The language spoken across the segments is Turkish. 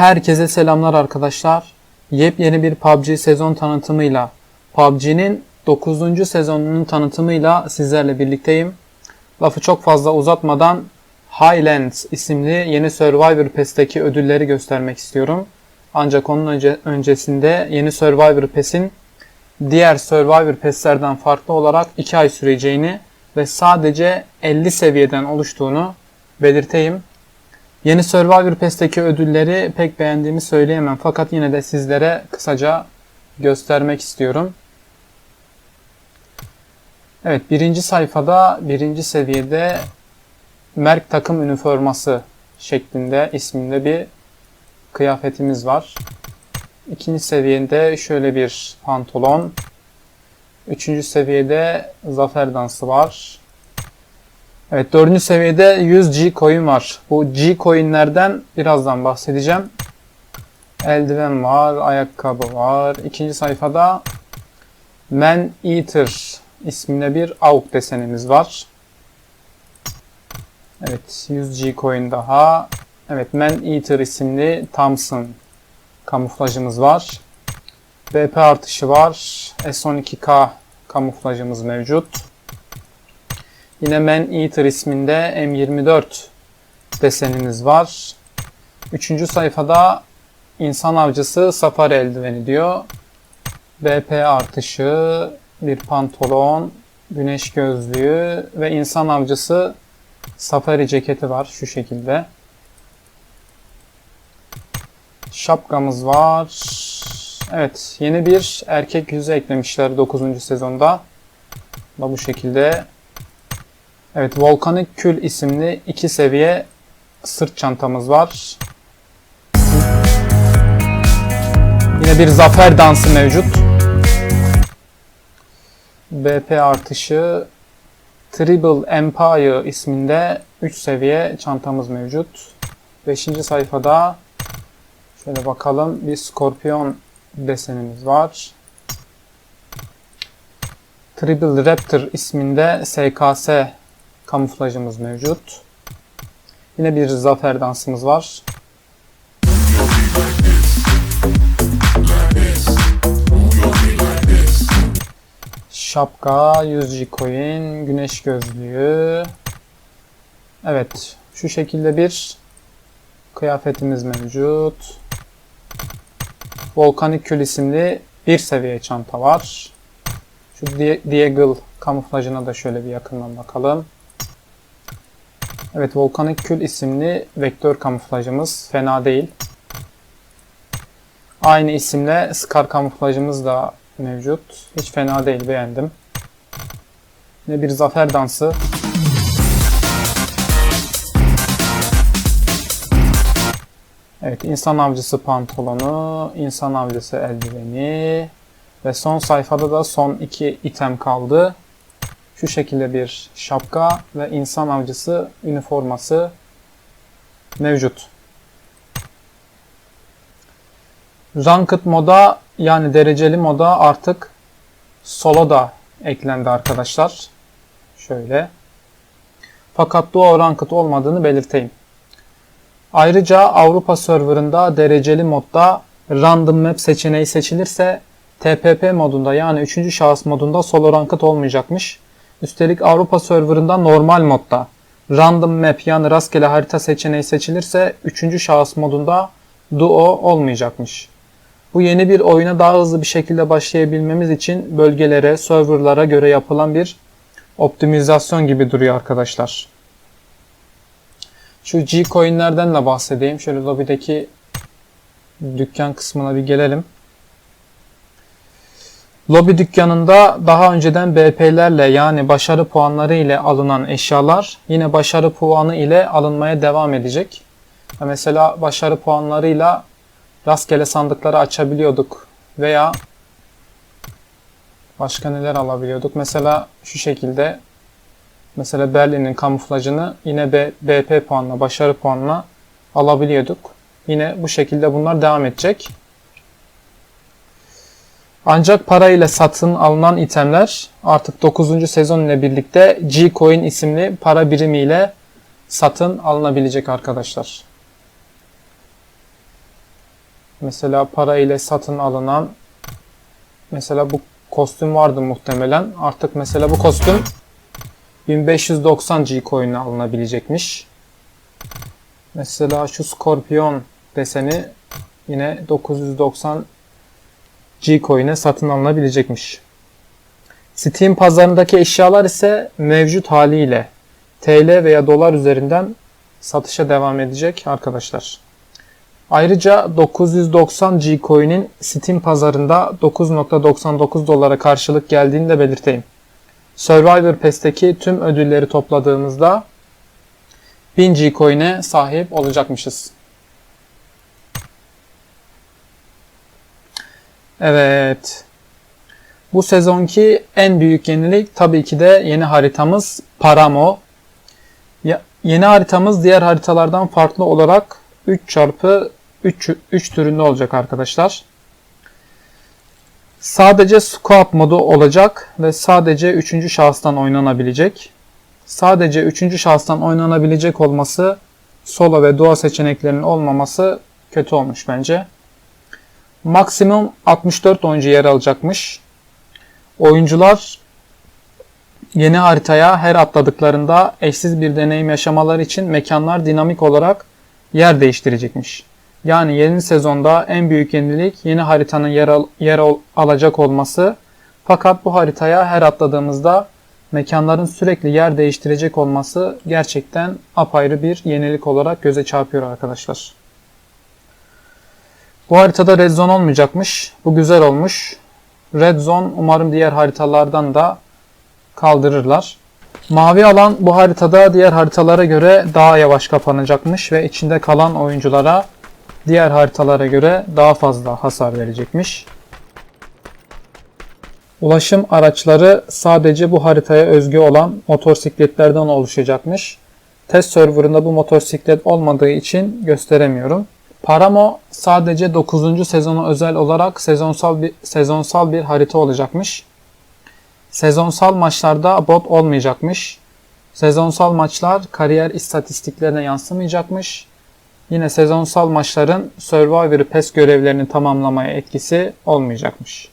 Herkese selamlar arkadaşlar. Yepyeni bir PUBG sezon tanıtımıyla, PUBG'nin 9. sezonunun tanıtımıyla sizlerle birlikteyim. Lafı çok fazla uzatmadan Highlands isimli yeni Survivor Pass'teki ödülleri göstermek istiyorum. Ancak onun önce, öncesinde yeni Survivor Pass'in diğer Survivor Pass'lerden farklı olarak 2 ay süreceğini ve sadece 50 seviyeden oluştuğunu belirteyim. Yeni Survivor Pass'teki ödülleri pek beğendiğimi söyleyemem fakat yine de sizlere kısaca göstermek istiyorum. Evet birinci sayfada birinci seviyede Merk takım üniforması şeklinde isminde bir kıyafetimiz var. İkinci seviyede şöyle bir pantolon. Üçüncü seviyede zafer dansı var. Evet dördüncü seviyede 100 G coin var. Bu G coinlerden birazdan bahsedeceğim. Eldiven var, ayakkabı var. İkinci sayfada Man Eater isminde bir AUK desenimiz var. Evet 100 G coin daha. Evet Man Eater isimli Thompson kamuflajımız var. BP artışı var. S12K kamuflajımız mevcut. Yine Man Eater isminde M24 desenimiz var. Üçüncü sayfada insan avcısı safari eldiveni diyor. BP artışı, bir pantolon, güneş gözlüğü ve insan avcısı safari ceketi var şu şekilde. Şapkamız var. Evet yeni bir erkek yüzü eklemişler 9. sezonda. Bu şekilde Evet, Volkanik Kül isimli iki seviye sırt çantamız var. Yine bir zafer dansı mevcut. BP artışı Tribal Empire isminde 3 seviye çantamız mevcut. 5. sayfada şöyle bakalım bir skorpiyon desenimiz var. Tribal Raptor isminde SKS kamuflajımız mevcut. Yine bir zafer dansımız var. Şapka, 100 coin, güneş gözlüğü. Evet, şu şekilde bir kıyafetimiz mevcut. Volkanik Kül isimli bir seviye çanta var. Şu Deagle kamuflajına da şöyle bir yakından bakalım. Evet Volkanik Kül isimli vektör kamuflajımız fena değil. Aynı isimle Scar kamuflajımız da mevcut. Hiç fena değil beğendim. Ne bir zafer dansı. Evet insan avcısı pantolonu, insan avcısı eldiveni ve son sayfada da son iki item kaldı şu şekilde bir şapka ve insan avcısı üniforması mevcut. Ranked moda yani dereceli moda artık solo da eklendi arkadaşlar. Şöyle. Fakat duo ranked olmadığını belirteyim. Ayrıca Avrupa serverında dereceli modda random map seçeneği seçilirse TPP modunda yani 3. şahıs modunda solo ranked olmayacakmış. Üstelik Avrupa serverında normal modda random map yani rastgele harita seçeneği seçilirse 3. şahıs modunda duo olmayacakmış. Bu yeni bir oyuna daha hızlı bir şekilde başlayabilmemiz için bölgelere, serverlara göre yapılan bir optimizasyon gibi duruyor arkadaşlar. Şu G coinlerden de bahsedeyim. Şöyle lobideki dükkan kısmına bir gelelim. Lobi dükkanında daha önceden BP'lerle yani başarı puanları ile alınan eşyalar yine başarı puanı ile alınmaya devam edecek. Mesela başarı puanlarıyla rastgele sandıkları açabiliyorduk veya başka neler alabiliyorduk. Mesela şu şekilde mesela Berlin'in kamuflajını yine BP puanla, başarı puanla alabiliyorduk. Yine bu şekilde bunlar devam edecek. Ancak parayla satın alınan itemler artık 9. sezon ile birlikte G-Coin isimli para birimiyle satın alınabilecek arkadaşlar. Mesela para ile satın alınan mesela bu kostüm vardı muhtemelen. Artık mesela bu kostüm 1590 G coin'e alınabilecekmiş. Mesela şu Scorpion deseni yine 990 G coin'e satın alınabilecekmiş. Steam pazarındaki eşyalar ise mevcut haliyle TL veya dolar üzerinden satışa devam edecek arkadaşlar. Ayrıca 990 G coin'in Steam pazarında 9.99 dolara karşılık geldiğini de belirteyim. Survivor Pass'teki tüm ödülleri topladığımızda 1000 G coin'e sahip olacakmışız. Evet. Bu sezonki en büyük yenilik tabii ki de yeni haritamız Paramo. Ya, yeni haritamız diğer haritalardan farklı olarak 3 çarpı 3, 3 türünde olacak arkadaşlar. Sadece scope modu olacak ve sadece 3. şahıstan oynanabilecek. Sadece 3. şahıstan oynanabilecek olması solo ve duo seçeneklerinin olmaması kötü olmuş bence. Maksimum 64 oyuncu yer alacakmış. Oyuncular yeni haritaya her atladıklarında eşsiz bir deneyim yaşamaları için mekanlar dinamik olarak yer değiştirecekmiş. Yani yeni sezonda en büyük yenilik yeni haritanın yer, al, yer al, alacak olması. Fakat bu haritaya her atladığımızda mekanların sürekli yer değiştirecek olması gerçekten apayrı bir yenilik olarak göze çarpıyor arkadaşlar. Bu haritada red zone olmayacakmış. Bu güzel olmuş. Red zone umarım diğer haritalardan da kaldırırlar. Mavi alan bu haritada diğer haritalara göre daha yavaş kapanacakmış ve içinde kalan oyunculara diğer haritalara göre daha fazla hasar verecekmiş. Ulaşım araçları sadece bu haritaya özgü olan motosikletlerden oluşacakmış. Test serverında bu motosiklet olmadığı için gösteremiyorum. Paramo sadece 9. sezonu özel olarak sezonsal bir, sezonsal bir harita olacakmış. Sezonsal maçlarda bot olmayacakmış. Sezonsal maçlar kariyer istatistiklerine yansımayacakmış. Yine sezonsal maçların Survivor PES görevlerini tamamlamaya etkisi olmayacakmış.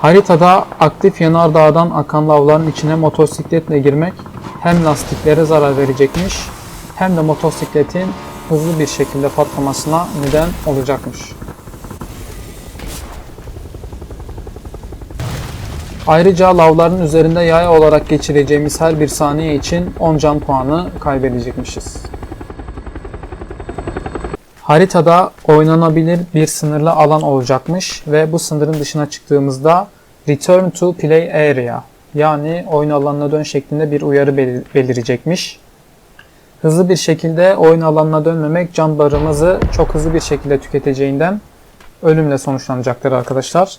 Haritada aktif yanardağdan akan lavların içine motosikletle girmek hem lastiklere zarar verecekmiş hem de motosikletin hızlı bir şekilde patlamasına neden olacakmış. Ayrıca lavların üzerinde yay olarak geçireceğimiz her bir saniye için 10 can puanı kaybedecekmişiz. Haritada oynanabilir bir sınırlı alan olacakmış ve bu sınırın dışına çıktığımızda Return to Play Area yani oyun alanına dön şeklinde bir uyarı belirecekmiş. Hızlı bir şekilde oyun alanına dönmemek can barımızı çok hızlı bir şekilde tüketeceğinden ölümle sonuçlanacaktır arkadaşlar.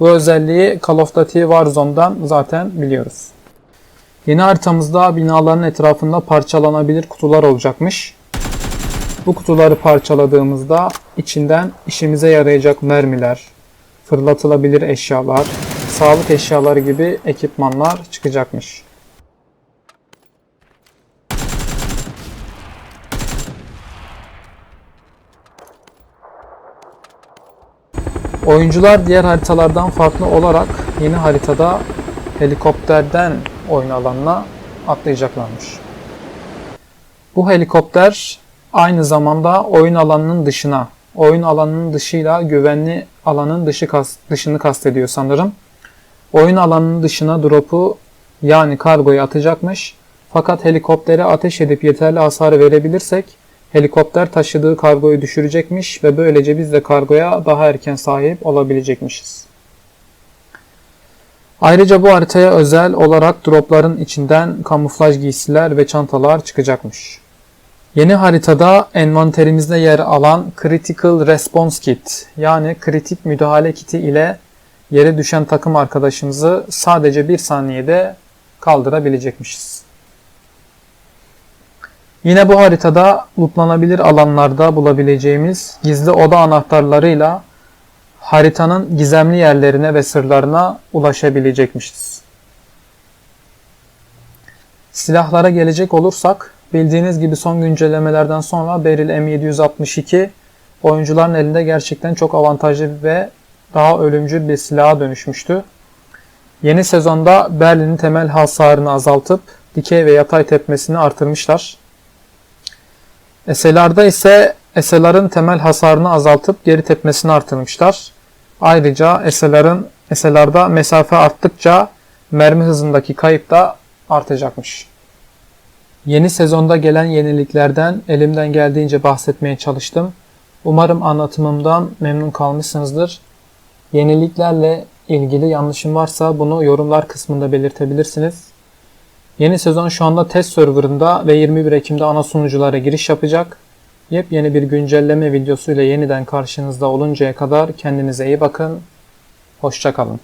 Bu özelliği Call of Duty Warzone'dan zaten biliyoruz. Yeni haritamızda binaların etrafında parçalanabilir kutular olacakmış. Bu kutuları parçaladığımızda içinden işimize yarayacak mermiler, fırlatılabilir eşyalar, sağlık eşyaları gibi ekipmanlar çıkacakmış. Oyuncular diğer haritalardan farklı olarak yeni haritada helikopterden oyun alanına atlayacaklarmış. Bu helikopter aynı zamanda oyun alanının dışına, oyun alanının dışıyla güvenli alanın dışı kas, dışını kastediyor sanırım. Oyun alanının dışına drop'u yani kargoyu atacakmış. Fakat helikoptere ateş edip yeterli hasar verebilirsek helikopter taşıdığı kargoyu düşürecekmiş ve böylece biz de kargoya daha erken sahip olabilecekmişiz. Ayrıca bu haritaya özel olarak dropların içinden kamuflaj giysiler ve çantalar çıkacakmış. Yeni haritada envanterimizde yer alan Critical Response Kit yani kritik müdahale kiti ile yere düşen takım arkadaşımızı sadece bir saniyede kaldırabilecekmişiz. Yine bu haritada lootlanabilir alanlarda bulabileceğimiz gizli oda anahtarlarıyla haritanın gizemli yerlerine ve sırlarına ulaşabilecekmişiz. Silahlara gelecek olursak bildiğiniz gibi son güncellemelerden sonra Beryl M762 oyuncuların elinde gerçekten çok avantajlı ve daha ölümcül bir silaha dönüşmüştü. Yeni sezonda Berlin'in temel hasarını azaltıp dikey ve yatay tepmesini artırmışlar. SLR'da ise SLR'ın temel hasarını azaltıp geri tepmesini artırmışlar. Ayrıca SLR'ın SLR'da mesafe arttıkça mermi hızındaki kayıp da artacakmış. Yeni sezonda gelen yeniliklerden elimden geldiğince bahsetmeye çalıştım. Umarım anlatımımdan memnun kalmışsınızdır. Yeniliklerle ilgili yanlışım varsa bunu yorumlar kısmında belirtebilirsiniz. Yeni sezon şu anda test serverında ve 21 Ekim'de ana sunuculara giriş yapacak. Yepyeni bir güncelleme videosuyla yeniden karşınızda oluncaya kadar kendinize iyi bakın. Hoşçakalın.